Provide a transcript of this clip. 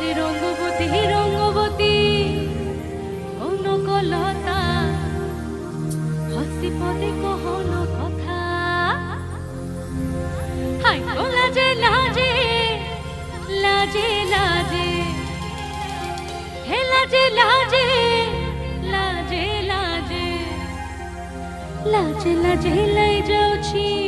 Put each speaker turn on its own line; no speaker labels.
আরে রঙ্গবতী রঙ্গবতী অনুকলতা হসি পদে কহন কথা। হাই লাজে লাজে লাজে লাজে। হে লাজে লাজে লাজে লাজে। লাজে লাজে লাই যাওছি